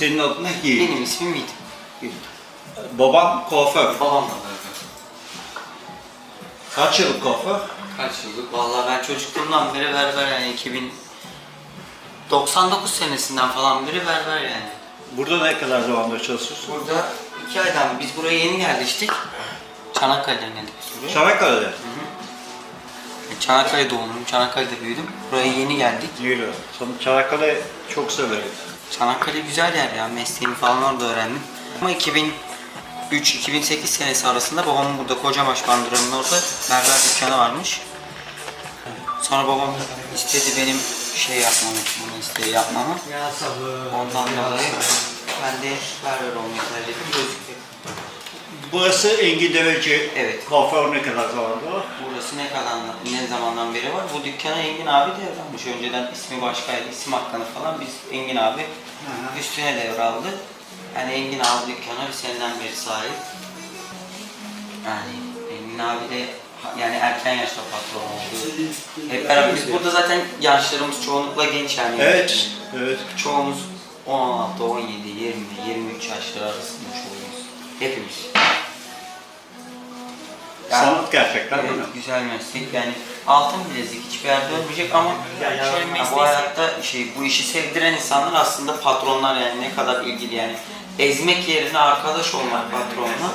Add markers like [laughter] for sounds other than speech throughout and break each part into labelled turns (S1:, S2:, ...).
S1: Senin adın ne? Yiğit.
S2: Benim ismim Yiğit.
S1: Yiğit. Baban kuaför.
S2: Babam da.
S1: Kaç yıllık kuaför?
S2: Kaç yıllık? Vallahi ben çocukluğumdan beri berber yani 2000 99 senesinden falan beri berber yani.
S1: Burada ne kadar zamandır çalışıyorsun?
S2: Burada iki aydan biz buraya yeni yerleştik. Çanakkale'den geldik biz buraya.
S1: Çanakkale'de.
S2: Çanakkale doğumluyum, Çanakkale'de büyüdüm. Buraya yeni geldik.
S1: Yürü. Çanakkale çok severim.
S2: Çanakkale güzel yer ya, mesleğimi falan orada öğrendim. Ama 2003-2008 senesi arasında babamın burada Kocabaş Bandırı'nın orada berber dükkanı varmış. Sonra babam istedi benim şey yapmamı, bunu istedi yapmamı. Ondan dolayı ben de berber olmayı tercih ettim.
S1: Burası Engin Deveci.
S2: Evet.
S1: Kuaför ne kadar zamandır var?
S2: Burası ne kadar ne zamandan beri var? Bu dükkana Engin abi devralmış. Önceden ismi başkaydı, isim hakkını falan biz Engin abi üstüne devraldı. Yani Engin abi dükkana bir seneden beri sahip. Yani Engin abi de yani erken yaşta patron oldu. Hep beraber biz burada zaten yaşlarımız çoğunlukla genç yani.
S1: Evet. Evet.
S2: Çoğumuz 16, 17, 20, 23 yaşları arasında çoğumuz. Hepimiz. Yani-
S1: Sanat gerçekten değil mi?
S2: Evet, güzel meslek. Yani altın bilezik hiçbir yerde olmayacak ama şöyle bir bu hayatta şey bu işi sevdiren insanlar aslında patronlar yani ne kadar ilgili yani ezmek yerine arkadaş olmak patronla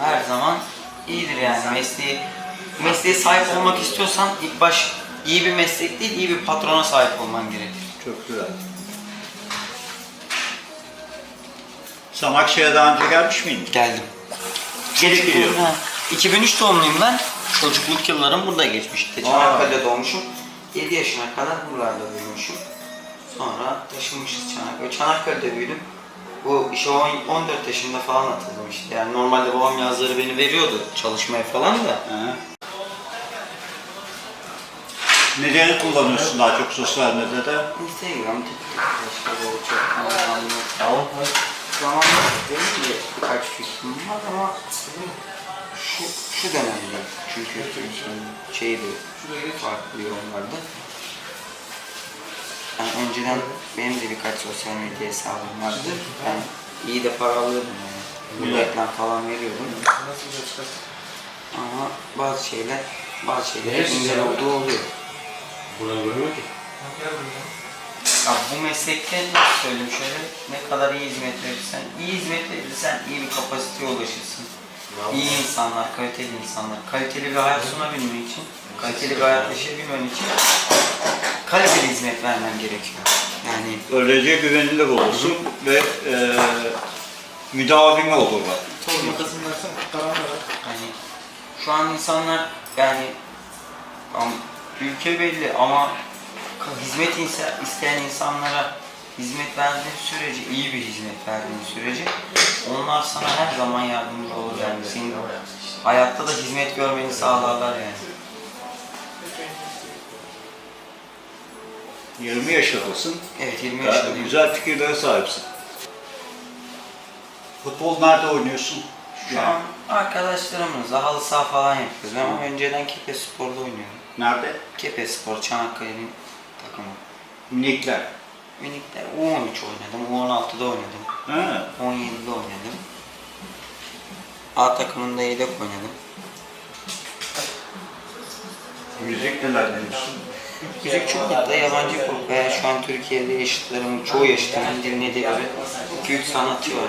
S2: her zaman iyidir yani mesleği mesleğe sahip olmak istiyorsan ilk baş iyi bir meslek değil iyi bir patrona sahip olman gerekir.
S1: Çok güzel. Sen Akşehir'e daha önce gelmiş miydin?
S2: Geldim.
S1: Gelip gidiyor.
S2: Ha, 2003 doğumluyum ben. Çocukluk yıllarım burada geçmişti. Çanakkale'de doğmuşum. 7 yaşına kadar buralarda büyümüşüm. Sonra taşınmışız Çanakkale. Çanakkale'de büyüdüm. Bu işe on- 14 yaşında falan atıldım işte. Yani normalde babam yazları beni veriyordu çalışmaya falan da.
S1: Neleri kullanıyorsun daha çok sosyal medyada?
S2: Instagram, TikTok, başka böyle çok anlamlı. Zamanla benim de birkaç fikrim var ama şu, şu dönemde çünkü şeydi farklı yorumlardı. Yani önceden benim de birkaç sosyal medya hesabım vardı. Ben iyi de para alıyordum yani. Bu reklam falan veriyordum. Ama bazı şeyler, bazı şeyler engel olduğu oluyor.
S3: Buna görmüyor ki.
S2: Ya bu meslekte nasıl söyleyeyim şöyle ne kadar iyi hizmet verirsen, iyi hizmet verirsen iyi bir kapasiteye ulaşırsın. İyi insanlar, kaliteli insanlar, kaliteli bir hayat sunabilmen için, kaliteli bir hayat yaşayabilmen için kaliteli hizmet vermen gerekiyor. Yani
S1: Böylece güvenilir olursun ve e, müdavimi olurlar.
S3: Makasını versene. Karar ver.
S2: hani şu an insanlar yani am- ülke belli ama ka- hizmet inse- isteyen insanlara hizmet verdiğin sürece, iyi bir hizmet verdiğin sürece onlar sana her zaman yardımcı olur yani senin hayatta da hizmet görmeni sağlarlar yani.
S1: 20 yaşındasın.
S2: Evet 20
S1: Gayet
S2: yaşındayım.
S1: güzel fikirlere sahipsin. Futbol nerede oynuyorsun?
S2: Şu an arkadaşlarımızla halı saha falan yapıyoruz ama önceden Kepe Spor'da oynuyorum.
S1: Nerede?
S2: Kepe Spor Çanakkale'nin takımı.
S1: Minikler.
S2: Minikler U13 oynadım, U16'da oynadım.
S1: Ha.
S2: 17'de oynadım. A takımında yedek oynadım.
S1: Müzik neler dinliyorsun?
S2: Müzik çoğunlukla yabancı pop veya şu an Türkiye'de yaşıtlarımın, çoğu yaşıtlarımın dinlediği bir 2-3 sanatçı var.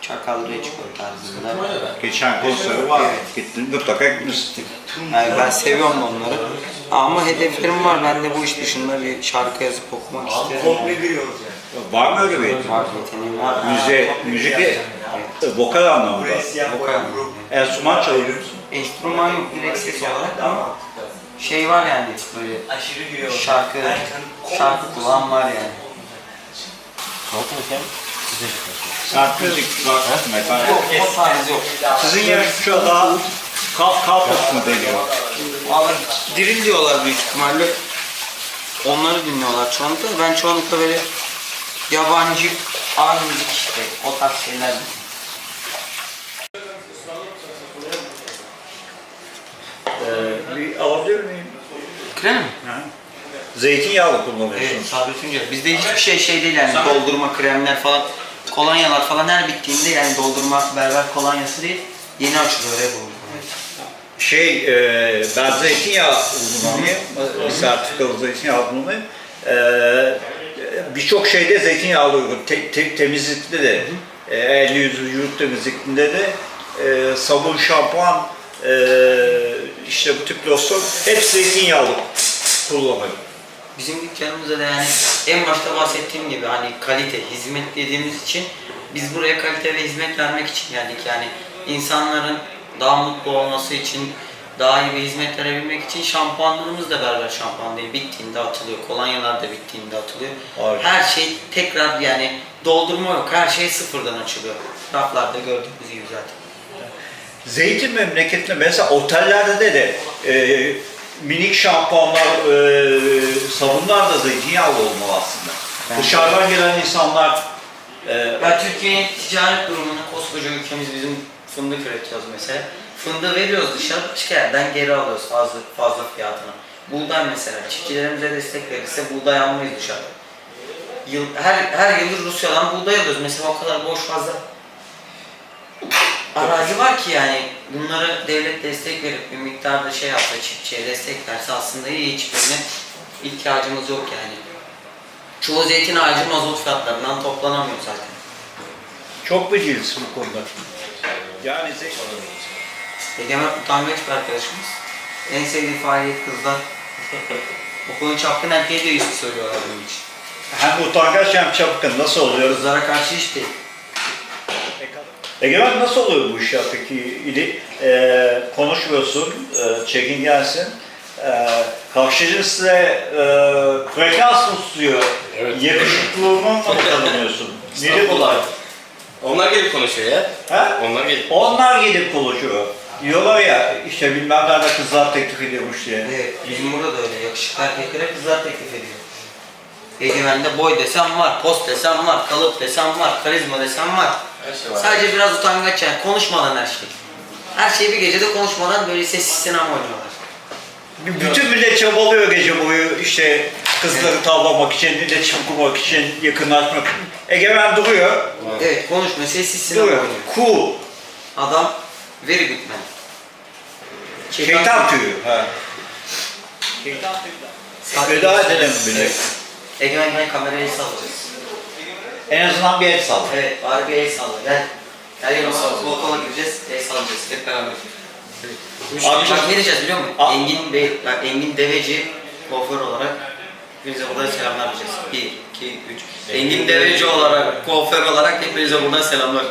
S2: Çakal Reçkol tarzında.
S1: Geçen konseri var. Gittin mutlaka gitmişsin.
S2: Yani ben seviyorum onları. Ama hedeflerim var. Ben de bu iş dışında bir şarkı yazıp okumak isterim. Yani.
S1: Var mı öyle bir yetenek?
S2: Var yeteneğim var.
S1: Müze, müzik de vokal anlamında.
S2: Vokal.
S1: Enstrüman çalıyor musun?
S2: Enstrüman yok direkt ses olarak ama şey var yani böyle
S3: Aşırı gülüyor.
S2: şarkı şarkı kulağım var yani.
S1: Sert müzik.
S2: Yok o tarz yok.
S1: Sizin yer şu daha kalk kalk mı deniyor?
S2: Valla diril diyorlar büyük ihtimalle. Onları dinliyorlar çoğunlukla. Ben çoğunlukla böyle yabancı ağır müzik işte o tarz şeyler.
S1: Ee, bir alabilir miyim?
S2: Krem mi?
S1: Hı. Zeytinyağlı
S2: Evet,
S1: kullanıyorsunuz.
S2: Tuncel. Bizde hiçbir şey şey değil yani doldurma kremler falan, kolonyalar falan her bittiğinde yani doldurma berber kolonyası değil, yeni açılıyor hep bu.
S1: Şey, e, ben zeytinyağı uzmanıyım. E, Sertifikalı zeytinyağı uzmanıyım. E, Birçok şeyde zeytinyağlı uygun. Te- te- temizlikte de, e, el yüz vücut temizlikinde de e, sabun, şampuan, e, işte bu tip losyon hep zeytinyağlı kullanılıyor.
S2: Bizim dükkanımızda da yani en başta bahsettiğim gibi hani kalite, hizmet dediğimiz için biz buraya kalite ve hizmet vermek için geldik. Yani insanların daha mutlu olması için, daha iyi bir hizmet verebilmek için şampuanlarımız da berber şampuan değil. Bittiğinde atılıyor. Kolonyalar da bittiğinde atılıyor.
S1: Harika.
S2: Her şey tekrar yani doldurma yok. Her şey sıfırdan açılıyor. Raflarda gördüğünüz gibi zaten.
S1: Zeytin memleketinde mesela otellerde de, e, minik şampuanlar, e, sabunlar da zeytinyağlı olmalı aslında.
S2: Bence
S1: Dışarıdan gelen insanlar e,
S2: Ya Türkiye'nin ticaret durumunu koskoca ülkemiz bizim fındık üretiyoruz mesela. Fındığı veriyoruz dışarı, başka yerden geri alıyoruz fazla fazla fiyatına. Buğday mesela, çiftçilerimize destek verirse buğday almayız dışarı. Yıl, her, her yıl Rusya'dan buğday alıyoruz. Mesela o kadar boş fazla arazi var ki yani bunları devlet destek verip bir miktarda şey yapsa çiftçiye destek verse aslında iyi hiçbirine ihtiyacımız yok yani. Çoğu zeytin ağacı mazot fiyatlarından toplanamıyor zaten.
S1: çok beceriksiz bu konuda. Yani zeytin...
S2: Egemen utangaç bir arkadaşımız. En sevdiği faaliyet kızlar. Okulun çapkın erkeği de üstü söylüyorlar bunun için.
S1: Hem utangaç hem çapkın nasıl oluyor?
S2: Kızlara karşı hiç değil.
S1: Egemen nasıl oluyor bu iş ya peki? İli, e, konuşmuyorsun, e, çekingensin. E, karşıcı size e, frekans tutuyor?
S3: Evet.
S1: Yakışıklılığını mı tanımıyorsun? [laughs] Nedir
S3: Estağfurullah.
S1: olay?
S3: Onlar gelip konuşuyor ya.
S1: Ha?
S3: Onlar gelip.
S1: Onlar gelip konuşuyor. Diyorlar ya işte bilmem nerede kızlar teklif ediyormuş diye.
S2: Evet, bizim burada da öyle. Yakışıklı erkeklere kızlar teklif ediyor. Egemen'de boy desem var, post desem var, kalıp desem var, karizma desem var.
S3: Her şey var.
S2: Sadece biraz utangaç yani. Konuşmadan her şey. Her şeyi bir gecede konuşmadan böyle sessiz sinema oynuyorlar.
S1: Bütün millet çabalıyor gece boyu işte kızları tavlamak için, iletişim kurmak için, yakınlaşmak için. Egemen duruyor,
S2: Evet, konuşma, sessiz sinema
S1: duruyor.
S2: oynuyor.
S1: Cool.
S2: Adam very good man.
S1: Şeytan tüyü. Ha. Şeytan tüyü. Veda edelim bile.
S2: Egemen gel kamerayı sallayacağız.
S1: En azından bir el salla.
S2: Evet, bari bir el salla. Gel. Gel yanıma balkona gireceğiz, el sallayacağız hep beraber.
S1: Abi-
S2: Bak ne diyeceğiz biliyor musun?
S1: A-
S2: Engin Bey, bak Engin Deveci kuaför olarak hepinize buradan selamlar diyeceğiz. 1, 2, 3. Engin Deveci olarak, kuaför olarak hepinize buradan selamlar.